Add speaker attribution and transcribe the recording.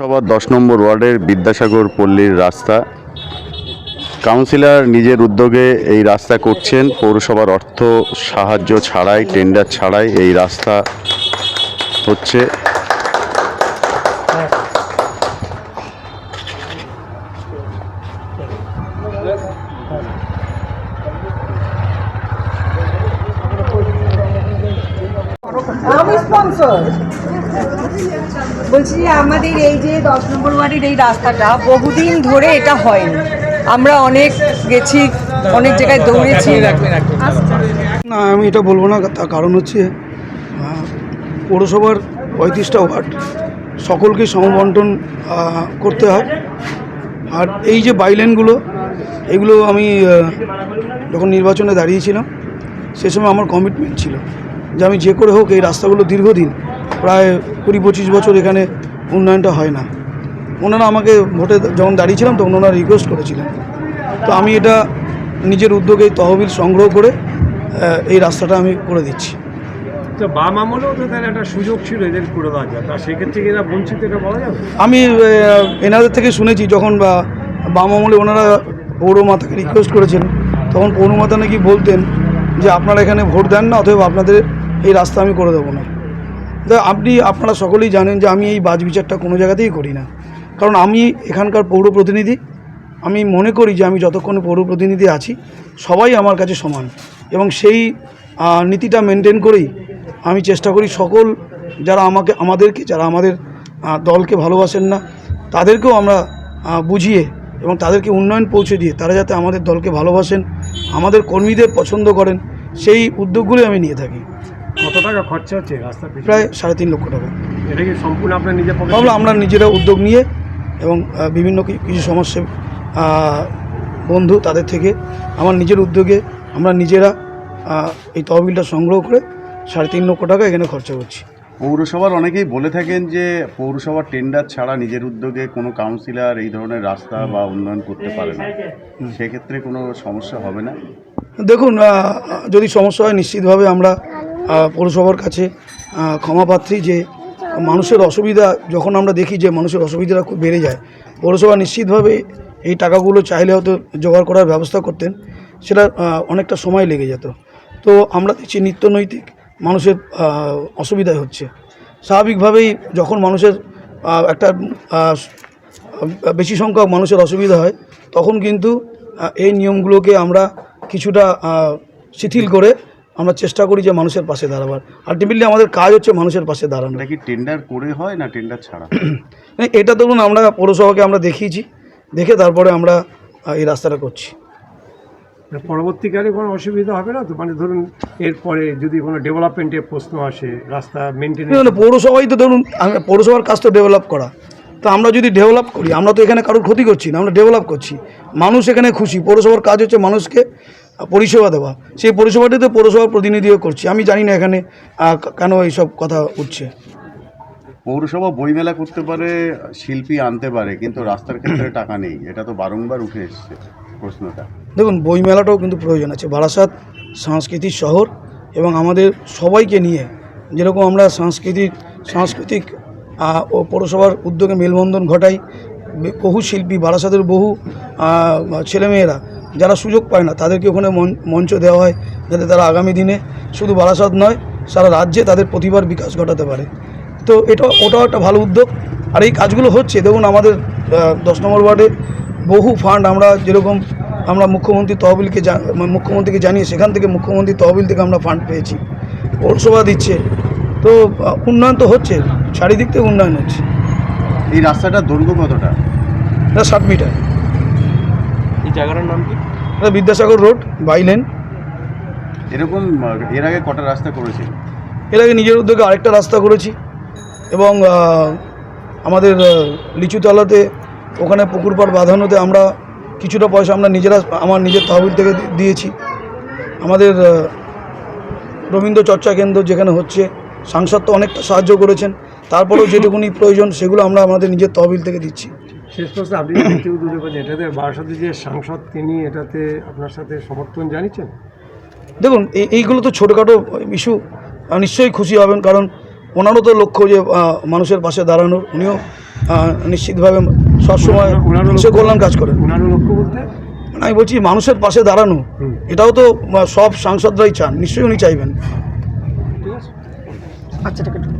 Speaker 1: সবার দশ নম্বর ওয়ার্ডের বিদ্যাসাগর পল্লীর রাস্তা। কাউন্সিলর নিজের উদ্যোগে এই রাস্তা করছেন। পৌরসভার অর্থ সাহায্য ছাড়াই, টেন্ডার ছাড়াই এই রাস্তা হচ্ছে।
Speaker 2: আমি স্পন্সর বলছি আমাদের এই যে দশ নম্বর ওয়ার্ডের এই রাস্তাটা বহুদিন ধরে এটা হয়নি। আমরা অনেক গেছি, অনেক জায়গায় দৌড়েছি।
Speaker 3: না, আমি এটা বলব না, তার কারণ হচ্ছে পৌরসভার পঁয়ত্রিশটা ওয়ার্ড, সকলকে সমবন্টন করতে হয়। আর এই যে বাইলেনগুলো এগুলো আমি যখন নির্বাচনে দাঁড়িয়েছিলাম, সে সময় আমার কমিটমেন্ট ছিল যে আমি যে করে হোক এই রাস্তাগুলো দীর্ঘদিন প্রায় কুড়ি পঁচিশ বছর এখানে উন্নয়নটা হয় না। ওনারা আমাকে ভোটে যখন দাঁড়িয়েছিলাম তখন ওনারা রিকোয়েস্ট করেছিলেন। তো আমি এটা নিজের উদ্যোগে তহবিল সংগ্রহ করে এই রাস্তাটা আমি করে দিচ্ছি।
Speaker 4: তো বাম আমলেও তো তাহলে একটা সুযোগ ছিল এদের করে দেওয়া যায় তা সেক্ষেত্রে এরা বঞ্চিত এটা বলা যাবে?
Speaker 3: আমি এনাদের থেকে শুনেছি যখন বা বাম আমলে ওনারা পৌরমাতাকে রিকোয়েস্ট করেছেন তখন পৌরমাতা নাকি বলতেন যে আপনারা এখানে ভোট দেন না অথবা আপনাদের এই রাস্তা আমি করে দেবো না। আপনি, আপনারা সকলেই জানেন যে আমি এই বাজ বিচারটা কোনো জায়গাতেই করি না। কারণ আমি এখানকার পৌর প্রতিনিধি। আমি মনে করি যে আমি যতক্ষণ পৌর প্রতিনিধি আছি, সবাই আমার কাছে সমান। এবং সেই নীতিটা মেনটেন করেই আমি চেষ্টা করি সকল যারা আমাকে, আমাদেরকে, যারা আমাদের দলকে ভালোবাসেন না, তাদেরকেও আমরা বুঝিয়ে এবং তাদেরকে উন্নয়ন পৌঁছে দিয়ে তারা যাতে আমাদের দলকে ভালোবাসেন, আমাদের কর্মীদের পছন্দ করেন, সেই উদ্যোগগুলি আমি নিয়ে থাকি।
Speaker 4: কত টাকা খরচা হচ্ছে রাস্তা
Speaker 3: প্রায় সাড়ে তিন লক্ষ টাকা।
Speaker 4: এটা কি সম্পূর্ণ আপনার নিজের পকেট
Speaker 3: ভাবলাম আমরা নিজেরা উদ্যোগ নিয়ে এবং বিভিন্ন কিছু সমস্যা বন্ধু তাদের থেকে আমার নিজের উদ্যোগে আমরা নিজেরা এই তহবিলটা সংগ্রহ করে সাড়ে তিন লক্ষ টাকা এখানে খরচা করছি।
Speaker 1: পৌরসভার অনেকেই বলে থাকেন যে পৌরসভার টেন্ডার ছাড়া নিজের উদ্যোগে কোনো কাউন্সিলর এই ধরনের রাস্তা বা উন্নয়ন করতে পারে না। সেক্ষেত্রে কোনো সমস্যা হবে না?
Speaker 3: দেখুন যদি সমস্যা হয় নিশ্চিতভাবে আমরা পৌরসভার কাছে ক্ষমাপাত্রী যে মানুষের অসুবিধা, যখন আমরা দেখি যে মানুষের অসুবিধাটা খুব বেড়ে যায়, পৌরসভা নিশ্চিতভাবে এই টাকাগুলো চাইলে হয়তো জোগাড় করার ব্যবস্থা করতেন, সেটা অনেকটা সময় লেগে যেত। তো আমরা দেখছি নিত্যনৈতিক মানুষের অসুবিধায় হচ্ছে। স্বাভাবিকভাবেই যখন মানুষের একটা বেশি সংখ্যক মানুষের অসুবিধা হয়, তখন কিন্তু এই নিয়মগুলোকে আমরা কিছুটা শিথিল করে আমরা চেষ্টা করি যে মানুষের পাশে দাঁড়াবার। আলটিমেটলি আমাদের কাজ হচ্ছে মানুষের পাশে দাঁড়ানো।
Speaker 1: এটা কি টেন্ডার করে হয় না টেন্ডার ছাড়া?
Speaker 3: মানে এটা ধরুন আমরা পৌরসভাকে আমরা দেখিয়েছি দেখে তারপরে আমরা এই রাস্তাটা করছি।
Speaker 4: পরবর্তীকালে কোনো অসুবিধা হবে না তো? মানে ধরুন এরপরে যদি কোনো ডেভেলপমেন্টের প্রশ্ন আসে রাস্তা মেনটেন
Speaker 3: পৌরসভাই তো ধরুন পৌরসভার কাজ তো ডেভেলপ করা। তো আমরা যদি ডেভেলপ করি আমরা তো এখানে কারোর ক্ষতি করছি না আমরা ডেভেলপ করছি। মানুষ এখানে খুশি পৌরসভার কাজ হচ্ছে মানুষকে পরিষেবা দেওয়া। সেই পরিষেবাটিতে পৌরসভার প্রতিনিধিও করছি। আমি জানি না এখানে কেন এইসব কথা উঠছে।
Speaker 1: পৌরসভা বইমেলা করতে পারে শিল্পী আনতে পারে কিন্তু রাস্তার ক্ষেত্রে টাকা নেই। এটা তো বারংবার উঠে এসছে প্রশ্নটা।
Speaker 3: দেখুন বইমেলাটাও কিন্তু প্রয়োজন আছে। বারাসাত সাংস্কৃতিক শহর এবং আমাদের সবাইকে নিয়ে যেরকম আমরা সাংস্কৃতিক সাংস্কৃতিক ও পৌরসভার উদ্যোগে মেলবন্ধন ঘটাই। বহু শিল্পী বারাসাতের বহু ছেলেমেয়েরা যারা সুযোগ পায় না তাদেরকে ওখানে মঞ্চ দেওয়া হয় যাতে তারা আগামী দিনে শুধু বারাসাত নয় সারা রাজ্যে তাদের প্রতিভার বিকাশ ঘটাতে পারে। তো এটা ওটাও একটা ভালো উদ্যোগ। আর এই কাজগুলো হচ্ছে দেখুন আমাদের দশ নম্বর ওয়ার্ডে বহু ফান্ড আমরা যেরকম আমরা মুখ্যমন্ত্রী তহবিলকে মানে মুখ্যমন্ত্রীকে জানিয়ে সেখান থেকে মুখ্যমন্ত্রী তহবিল থেকে আমরা ফান্ড পেয়েছি। পৌরসভা দিচ্ছে। তো উন্নয়ন তো হচ্ছে চারিদিক থেকে উন্নয়ন হচ্ছে।
Speaker 1: এই রাস্তাটার দৈর্ঘ্য কতটা?
Speaker 3: এটা ষাট মিটার।
Speaker 4: জায়গাটার নাম কি?
Speaker 3: বিদ্যাসাগর রোড বাইলেন
Speaker 1: এরকম এর আগে কটা রাস্তা করেছিল
Speaker 3: এর আগে নিজের উদ্যোগে আরেকটা রাস্তা করেছি এবং আমাদের লিচুতলাতে ওখানে পুকুর পাড় বাঁধানোতে আমরা কিছুটা পয়সা আমরা নিজেরা আমার নিজের তহবিল থেকে দিয়েছি। আমাদের রবীন্দ্র চর্চা কেন্দ্র যেখানে হচ্ছে সাংসদ তো অনেকটা সাহায্য করেছেন। তারপরেও যেটুকুনি প্রয়োজন সেগুলো আমরা আমাদের নিজের তহবিল থেকে দিচ্ছি।
Speaker 4: শেষ প্রশ্ন আপনি দূরে বলছেন এটাতে বারাসাতে যে সাংসদ তিনি এটাতে আপনার সাথে সমর্থন জানিয়েছেন?
Speaker 3: দেখুন এই এইগুলো তো ছোটোখাটো ইস্যু নিশ্চয়ই খুশি হবেন কারণ ওনারও তো লক্ষ্য যে মানুষের পাশে দাঁড়ানোর উনিও নিশ্চিতভাবে সবসময় মানুষের কল্যাণ কাজ করেন।
Speaker 4: ওনারও লক্ষ্য বলতে?
Speaker 3: আমি বলছি মানুষের পাশে দাঁড়ানো এটাও তো সব সাংসদরাই চান নিশ্চয়ই উনি চাইবেন।
Speaker 4: ঠিক আছে।
Speaker 2: আচ্ছা ঠিক আছে